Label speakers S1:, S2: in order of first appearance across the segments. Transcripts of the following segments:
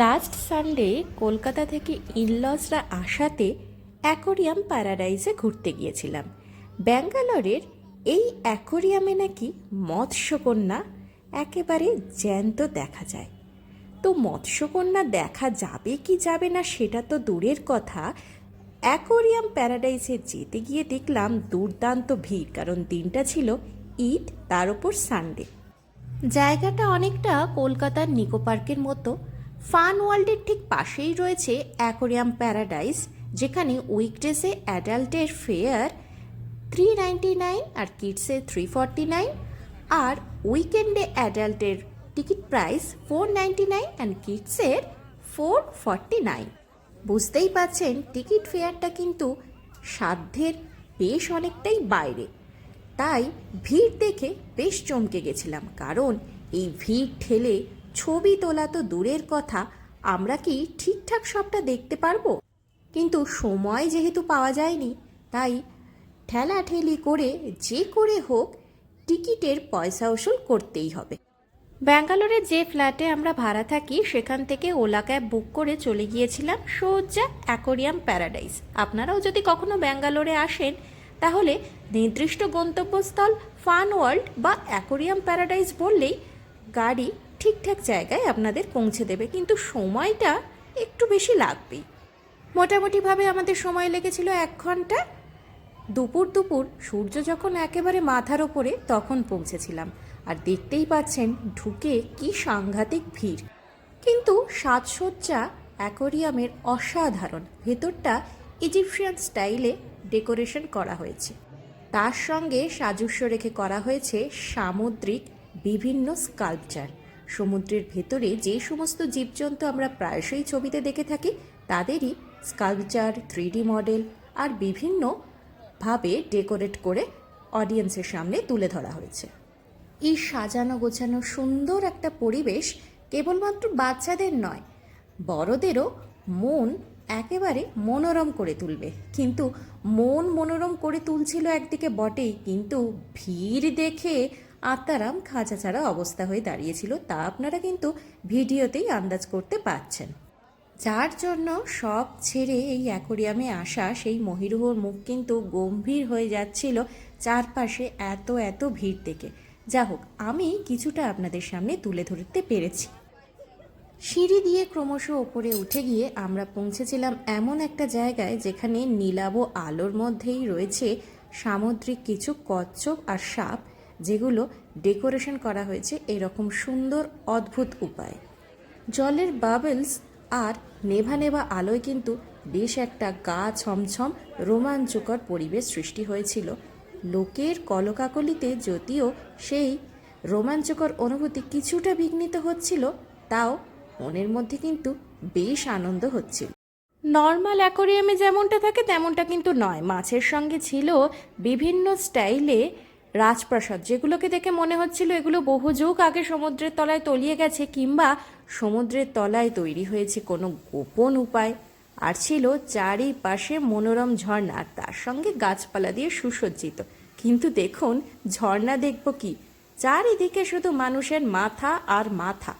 S1: Last Sunday Kolkata থেকে ইনলসরা আসাতে aquarium প্যারাডাইজে ঘুরতে গিয়েছিলাম। ব্যাঙ্গালোরের এই অ্যাকোরিয়ামে নাকি মৎস্যকন্যা একেবারে জ্যান্ত দেখা যায়। তো মৎস্যকন্যা দেখা যাবে কি যাবে না সেটা তো দূরের কথা। অ্যাকোরিয়াম প্যারাডাইসে যেতে গিয়ে দেখলাম দুর্দান্ত ভিড়, কারণ দিনটা ছিল ঈদ, তার উপর সানডে জায়গাটা অনেকটা কলকাতার নিকো পার্কের মতো। ফান ওয়ার্ল্ডের ঠিক পাশেই রয়েছে অ্যাকোরিয়াম প্যারাডাইস, যেখানে উইকডেসে অ্যাডাল্টের ফেয়ার থ্রি নাইন আর কিডসে থ্রি ফর্টি নাইন আর উইকেন্ডে অ্যাডাল্টের ticket price four ninety nine and কিডসের four forty nine বুঝতেই পাচ্ছেন, টিকিট ফেয়ারটা কিন্তু সাধ্যের বেশ অনেকটাই বাইরে। তাই ভিড় দেখে বেশ চমকে গেছিলাম, কারণ এই ভিড় ঠেলে ছবি তোলা তো দূরের কথা, আমরা কি ঠিকঠাক সবটা দেখতে পারব? কিন্তু সময় যেহেতু পাওয়া যায়নি, তাই ঠেলাঠেলি করে যে করে হোক টিকিটের পয়সা উসুল করতেই হবে। ব্যাঙ্গালোরে যে ফ্ল্যাটে আমরা ভাড়া থাকি, সেখান থেকে ওলা ক্যাব বুক করে চলে গিয়েছিলাম সোজা অ্যাকোরিয়াম প্যারাডাইস। আপনারাও যদি কখনো ব্যাঙ্গালোরে আসেন, তাহলে নির্দিষ্ট গন্তব্যস্থল ফান ওয়ার্ল্ড বা অ্যাকোরিয়াম প্যারাডাইস বললেই গাড়ি ঠিকঠাক জায়গায় আপনাদের পৌঁছে দেবে, কিন্তু সময়টা একটু বেশি লাগবেই। মোটামুটিভাবে আমাদের সময় লেগেছিল এক ঘণ্টা। দুপুর দুপুর সূর্য যখন একেবারে মাথার ওপরে, তখন পৌঁছেছিলাম। আর দেখতেই পাচ্ছেন, ঢুকে কি সাংঘাতিক ভিড়। কিন্তু সাজসজ্জা অ্যাকোরিয়ামের অসাধারণ। ভেতরটা ইজিপশিয়ান স্টাইলে ডেকোরেশন করা হয়েছে। তার সঙ্গে সাজস্য রেখে করা হয়েছে সামুদ্রিক বিভিন্ন স্কাল্পচার। সমুদ্রের ভেতরে যে সমস্ত জীবজন্তু আমরা প্রায়শই ছবিতে দেখে থাকি, তাদেরই স্কাল্পচার থ্রিডি মডেল আর বিভিন্ন ভাবে ডেকোরেট করে অডিয়েন্সের সামনে তুলে ধরা হয়েছে। এই সাজানো গোছানো সুন্দর একটা পরিবেশ কেবলমাত্র বাচ্চাদের নয়, বড়দেরও মন একেবারে মনোরম করে তুলবে। কিন্তু মন মনোরম করে তুলছিল একদিকে বটেই, কিন্তু ভিড় দেখে আত্মারাম খাঁচা ছাড়া অবস্থা হয়ে দাঁড়িয়েছিল তা আপনারা কিন্তু ভিডিওতেই আন্দাজ করতে পারছেন যার জন্য সব ছেড়ে এই অ্যাকোরিয়ামে আসা সেই মহিরুহর মুখ কিন্তু গম্ভীর হয়ে যাচ্ছিল চারপাশে এত এত ভিড় দেখে। যা হোক, আমি কিছুটা আপনাদের সামনে তুলে ধরতে পেরেছি। সিঁড়ি দিয়ে ক্রমশ ওপরে উঠে গিয়ে আমরা পৌঁছেছিলাম এমন একটা জায়গায় যেখানে নীলাভ আলোর মধ্যেই রয়েছে সামুদ্রিক কিছু কচ্ছপ আর সাপ যেগুলো ডেকোরেশন করা হয়েছে এরকম সুন্দর, অদ্ভুত উপায়। জলের বাবলস আর নেভা নেভা আলোয় কিন্তু বেশ একটা গা ছমছম, রোমাঞ্চকর পরিবেশ সৃষ্টি হয়েছিল। লোকের কলকাকলিতে যদিও সেই রোমাঞ্চকর অনুভূতি কিছুটা বিঘ্নিত হচ্ছিল, তাও মনের মধ্যে কিন্তু বেশ আনন্দ হচ্ছিল। নর্মাল অ্যাকোরিয়ামে যেমনটা থাকে, তেমনটা কিন্তু নয়। মাছের সঙ্গে ছিল বিভিন্ন স্টাইলে রাজপ্রাসাদ, যেগুলোকে দেখে মনে হচ্ছিল এগুলো বহু যুগ আগে সমুদ্রের তলায় তলিয়ে গেছে কিংবা সমুদ্রের তলায় তৈরি হয়েছে কোনো গোপন উপায়। আর ছিল চারিপাশে মনোরম ঝর্ণা তার সঙ্গে গাছপালা দিয়ে সুসজ্জিত। কিন্তু দেখুন, ঝর্ণা দেখব কি? চারিদিকে শুধু মানুষের মাথা আর মাথা।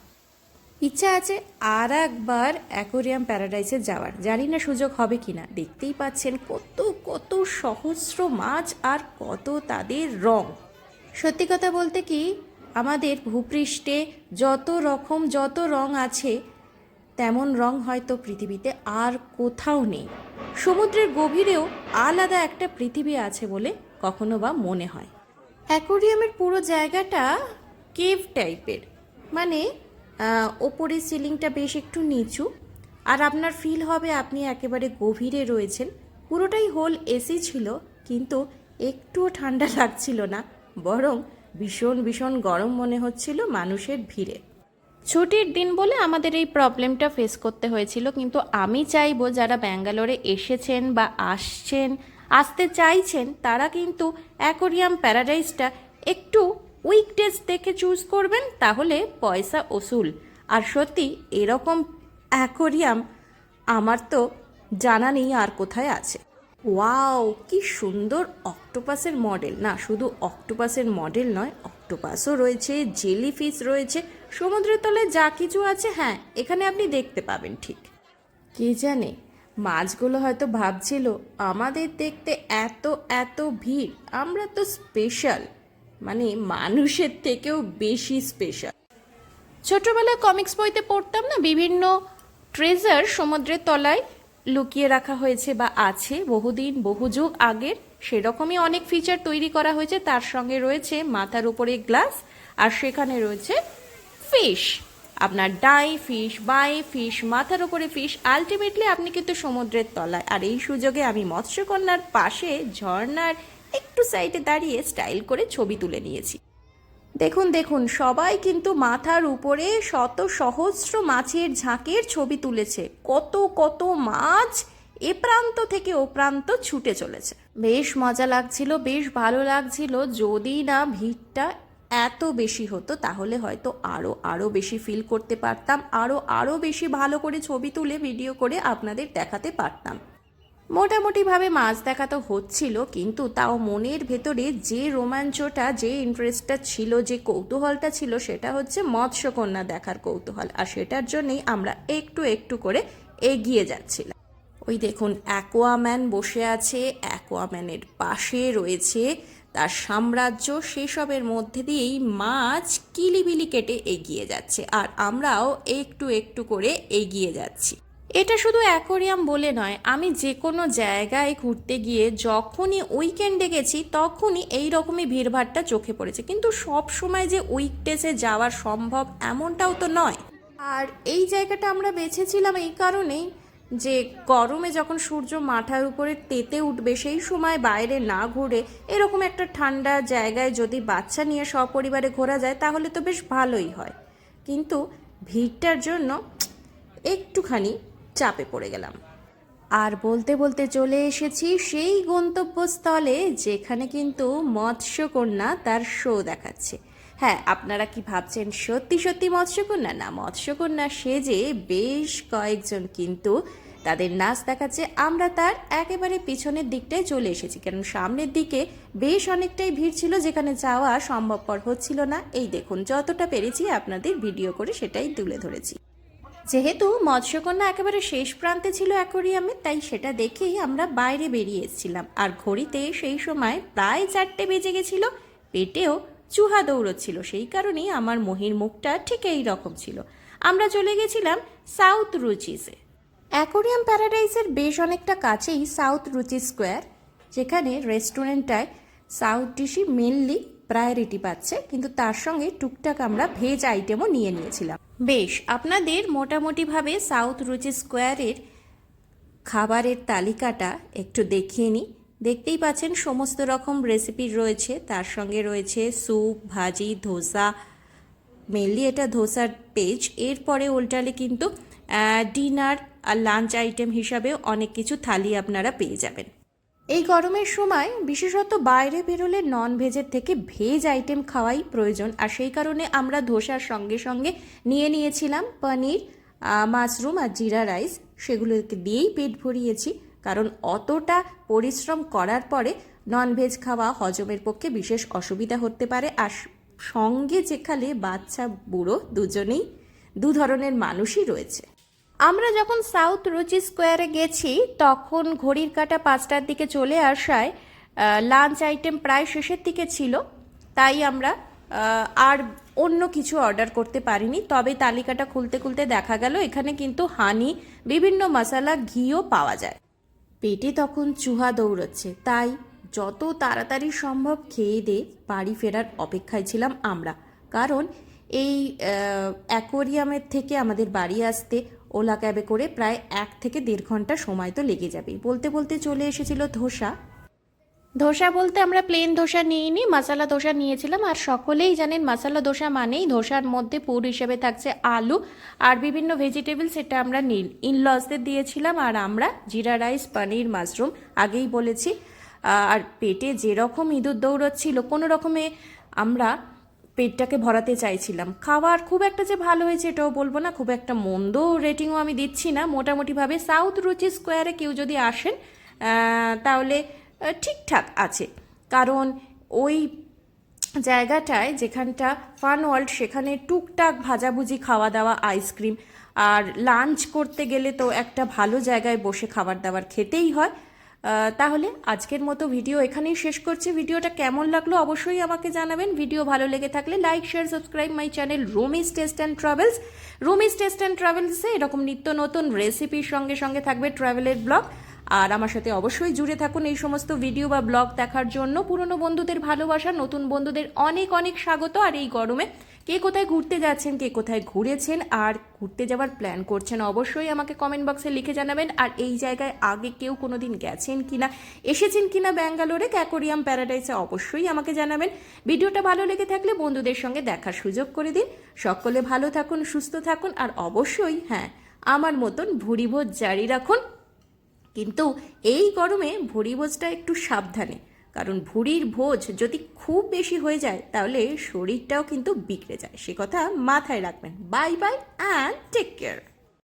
S1: ইচ্ছা আছে আর একবার অ্যাকোরিয়াম প্যারাডাইসে যাওয়ার। জানি না সুযোগ হবে কিনা। দেখতেই পাচ্ছেন কত কত সহস্র মাছ আর কত তাদের রং। সত্যি কথা বলতে কি, আমাদের ভূপৃষ্ঠে যত রকম যত রং আছে, তেমন রং হয়তো পৃথিবীতে আর কোথাও নেই। সমুদ্রের গভীরেও আলাদা একটা পৃথিবী আছে বলে কখনো বা মনে হয়। অ্যাকোরিয়ামের পুরো জায়গাটা কেভ টাইপের। মানে আহ, ওপরের সিলিংটা বেশ একটু নিচু। আর আপনার ফিল হবে আপনি একেবারে গভীরে রয়েছেন। পুরোটাই হোল এসি ছিল কিন্তু একটুও ঠান্ডা লাগছিল না বরং ভীষণ ভীষণ গরম মনে হচ্ছিল মানুষের ভিড়ে। ছুটির দিন বলে আমাদের এই প্রবলেমটা ফেস করতে হয়েছিল কিন্তু আমি চাইব যারা ব্যাঙ্গালোরে এসেছেন বা আসছেন আসতে চাইছেন তারা কিন্তু অ্যাকোরিয়াম প্যারাডাইসটা একটু উইকডেজ দেখে চুজ করবেন, তাহলে পয়সা ওসুল আর সত্যি, এরকম অ্যাকোরিয়াম আমার তো জানা নেই আর কোথায় আছে। ওয়াও, কি সুন্দর অক্টোপাসের মডেল না, শুধু অক্টোপাসের মডেল নয় অক্টোপাসও রয়েছে জেলিফিশ রয়েছে, সমুদ্রের তলে যা কিছু আছে হ্যাঁ এখানে আপনি দেখতে পাবেন ঠিক। কে জানে, মাছগুলো হয়তো ভাবছিল, আমাদের দেখতে এত এত ভিড়, আমরা তো স্পেশাল মানে মানুষের থেকেও বেশি স্পেশাল ছোটবেলায় কমিক্স বইতে পড়তাম না, বিভিন্ন ট্রেজার সমুদ্রের তলায় লুকিয়ে রাখা হয়েছে বা আছে, বহুদিন, বহু যুগ আগের, সেরকমই অনেক ফিচার তৈরি করা হয়েছে। তার সঙ্গে রয়েছে মাথার উপরে গ্লাস আর সেখানে রয়েছে ফিশ আপনার ডাই ফিশ বাই ফিশ মাথার উপরে ফিশ আলটিমেটলি আপনি কিন্তু সমুদ্রের তলায়। আর এই সুযোগে আমি মৎস্যকন্যার পাশে ঝর্ণার একটু সাইডে দাঁড়িয়ে স্টাইল করে ছবি তুলে নিয়েছি। দেখুন দেখুন, সবাই কিন্তু মাথার উপরে শত সহস্র মাছের ঝাঁকের ছবি তুলেছে। কত কত মাছ এ প্রান্ত থেকে ও প্রান্ত ছুটে চলেছে। বেশ মজা লাগছিল, বেশ ভালো লাগছিল। যদি না ভিড়টা এত বেশি হতো, তাহলে হয়তো আরও আরও বেশি ফিল করতে পারতাম। আরও আরও বেশি ভালো করে ছবি তুলে ভিডিও করে আপনাদের দেখাতে পারতাম। মোটামুটিভাবে মাছ দেখা তো হচ্ছিল, কিন্তু তাও মনের ভেতরে যে রোমাঞ্চটা, যে ইন্টারেস্টটা ছিল, যে কৌতূহলটা ছিল, সেটা হচ্ছে মৎস্যকন্যা দেখার কৌতূহল। আর সেটার জন্যই আমরা একটু একটু করে এগিয়ে যাচ্ছিলাম। ওই দেখুন, অ্যাকোয়াম্যান বসে আছে, অ্যাকোয়াম্যানের পাশে রয়েছে তার সাম্রাজ্য। সেসবের মধ্যে দিয়েই মাছ কিলিবিলি কেটে এগিয়ে যাচ্ছে, আর আমরাও একটু একটু করে এগিয়ে যাচ্ছি। এটা শুধু অ্যাকোরিয়াম বলে নয়, আমি যে কোনো জায়গায় ঘুরতে গিয়ে যখনই উইকেন্ডে গেছি, তখনই এই রকমই ভিড়ভাড়টা চোখে পড়েছে। কিন্তু সব সময় যে উইকডেসে যাওয়া সম্ভব এমনটাও তো নয়। আর এই জায়গাটা আমরা বেছেছিলাম এই কারণেই যে গরমে যখন সূর্য মাথার উপরে তেতে উঠবে, সেই সময় বাইরে না ঘুরে এরকম একটা ঠান্ডা জায়গায় যদি বাচ্চা নিয়ে সপরিবারে ঘোরা যায়, তাহলে তো বেশ ভালোই হয়। কিন্তু ভিড়টার জন্য একটুখানি চাপে পড়ে গেলাম। আর বলতে বলতে চলে এসেছি সেই গন্তব্যস্থলে যেখানে কিন্তু মৎস্যকন্যা তার শো দেখাচ্ছে। হ্যাঁ আপনারা কি ভাবছেন সত্যি সত্যি মৎস্যকন্যা? না, মৎস্যকন্যা সেজে বেশ কয়েকজন কিন্তু তাদের নাচ দেখাচ্ছে। আমরা তার একেবারে পিছনের দিকটায় চলে এসেছি, কারণ সামনের দিকে বেশ অনেকটাই ভিড় ছিল, যেখানে যাওয়া সম্ভবপর হচ্ছিল না। এই দেখুন, যতটা পেরেছি আপনাদের ভিডিও করে সেটাই তুলে ধরেছি। যেহেতু মৎস্যকন্যা একেবারে শেষ প্রান্তে ছিল অ্যাকোরিয়ামে, তাই সেটা দেখেই আমরা বাইরে বেরিয়ে এসেছিলাম। আর ঘড়িতে সেই সময় প্রায় চারটে বেজে গেছিল, পেটেও চুহা দৌড়চ্ছিল। সেই কারণেই আমার মহির মুখটা ঠিক এই রকম ছিল। আমরা চলে গেছিলাম সাউথ রুচিসে। অ্যাকোরিয়াম প্যারাডাইসের বেশ অনেকটা কাছেই সাউথ রুচি স্কোয়ার, যেখানে রেস্টুরেন্টটায় সাউথ ডিশই মেনলি প্রায়োরিটি পাচ্ছে, কিন্তু তার সঙ্গে টুকটাক আমরা ভেজ আইটেমও নিয়ে নিয়েছিলাম। বেশ, আপনাদের মোটামুটিভাবে সাউথ রুচি স্কোয়ারের খাবারের তালিকাটা একটু দেখিয়ে নিই। দেখতেই পাচ্ছেন সমস্ত রকম রেসিপি রয়েছে, তার সঙ্গে রয়েছে স্যুপ ভাজি, ধোসা মেনলি এটা ধোসার পেজ এরপরে উল্টালে কিন্তু ডিনার আর লাঞ্চ আইটেম হিসাবে অনেক কিছু থালি আপনারা পেয়ে যাবেন। এই গরমের সময় বিশেষত বাইরে বেরোলে নন ভেজের থেকে ভেজ আইটেম খাওয়াই প্রয়োজন। আর সেই কারণে আমরা ধোসার সঙ্গে সঙ্গে নিয়ে নিয়েছিলাম পনির মাশরুম আর জিরা রাইস। সেগুলোকে দিয়েই পেট ভরিয়েছি। কারণ অতটা পরিশ্রম করার পরে ননভেজ খাওয়া হজমের পক্ষে বিশেষ অসুবিধা হতে পারে। আর সঙ্গে যেখানে বাচ্চা, বুড়ো দুজনেই দু ধরনের মানুষই রয়েছে। আমরা যখন সাউথ রুচি স্কোয়ারে গেছি, তখন ঘড়ির কাটা পাঁচটার দিকে চলে আসায় লাঞ্চ আইটেম প্রায় শেষের দিকে ছিল। তাই আমরা আর অন্য কিছু অর্ডার করতে পারিনি। তবে তালিকাটা খুলতে খুলতে দেখা গেল, এখানে কিন্তু হানি বিভিন্ন মশলা ঘিও পাওয়া যায়। পেটে তখন চুহা দৌড়চ্ছে। তাই যত তাড়াতাড়ি সম্ভব খেয়ে দিয়ে বাড়ি ফেরার অপেক্ষায় ছিলাম আমরা। কারণ এই অ্যাকোরিয়ামের থেকে আমাদের বাড়ি আসতে ওলা ক্যাবে করে প্রায় এক থেকে দেড় ঘণ্টা সময় তো লেগে যাবে। বলতে বলতে চলে এসেছিল ধোসা। ধোসা বলতে আমরা প্লেন ধোসা নিইনি মশলা ধোসা নিয়েছিলাম আর সকলেই জানেন মশলা ধোসা মানেই ধোসার মধ্যে পুর হিসেবে থাকছে আলু আর বিভিন্ন ভেজিটেবল সেটা আমরা নীল ইনলসদের দিয়েছিলাম আর আমরা জিরা রাইস, পনির, মাশরুম আগেই বলেছি। আর পেটে যেরকম ইঁদুর দৌড়চ্ছিল, কোনো রকমে আমরা পেটটাকে ভরাতে চাইছিলাম। খাবার খুব একটা যে ভালো হয়েছে এটাও বলব না, খুব একটা মন্দ রেটিংও আমি দিচ্ছি না। মোটামুটিভাবে সাউথ রুচি স্কোয়ারে কেউ যদি আসেন তাহলে ঠিকঠাক আছে। কারণ ওই জায়গাটায় যেখানটা ফান ওয়ার্ল্ড সেখানে টুকটাক ভাজাভুজি খাওয়া দাওয়া আইসক্রিম আর লাঞ্চ করতে গেলে তো একটা ভালো জায়গায় বসে খাবার দাবার খেতেই হয়। তাহলে আজকের মতো ভিডিও এখানেই শেষ করছি। ভিডিওটা কেমন লাগল অবশ্যই আমাকে জানাবেন। ভিডিও ভালো লেগে থাকলে like, share, subscribe my channel Rumis taste and travels. Rumis taste and ট্রাভেলসে এরকম নিত্য নতুন রেসিপির সঙ্গে সঙ্গে থাকবে ট্রাভেলের ব্লগ। আর আমার সাথে অবশ্যই জুড়ে থাকুন এই সমস্ত ভিডিও বা ব্লগ দেখার জন্য। পুরনো বন্ধুদের ভালোবাসা, নতুন বন্ধুদের অনেক অনেক স্বাগত। আর এই গরমে কে কোথায় ঘুরতে যাচ্ছেন, কে কোথায় ঘুরেছেন, আর ঘুরতে যাওয়ার প্ল্যান করছেন, অবশ্যই আমাকে কমেন্ট বক্সে লিখে জানাবেন। আর এই জায়গায় আগে কেউ কোনো দিন গেছেন কিনা, এসেছেন কিনা ব্যাঙ্গালোরে, ক্যাকোরিয়াম প্যারাডাইসে অবশ্যই আমাকে জানাবেন। ভিডিওটা ভালো লেগে থাকলে বন্ধুদের সঙ্গে দেখার সুযোগ করে দিন। সকলে ভালো থাকুন, সুস্থ থাকুন, আর অবশ্যই হ্যাঁ আমার মতন ভুড়ি ভোজ জারি রাখুন। কিন্তু এই গরমে ভুড়ি ভোজটা একটু সাবধানে। কারণ ভুঁড়ির ভোজ যদি খুব বেশি হয়ে যায়, তাহলে শরীরটাও কিন্তু বিগড়ে যায়। সে কথা মাথায় রাখবেন। Bye bye and take care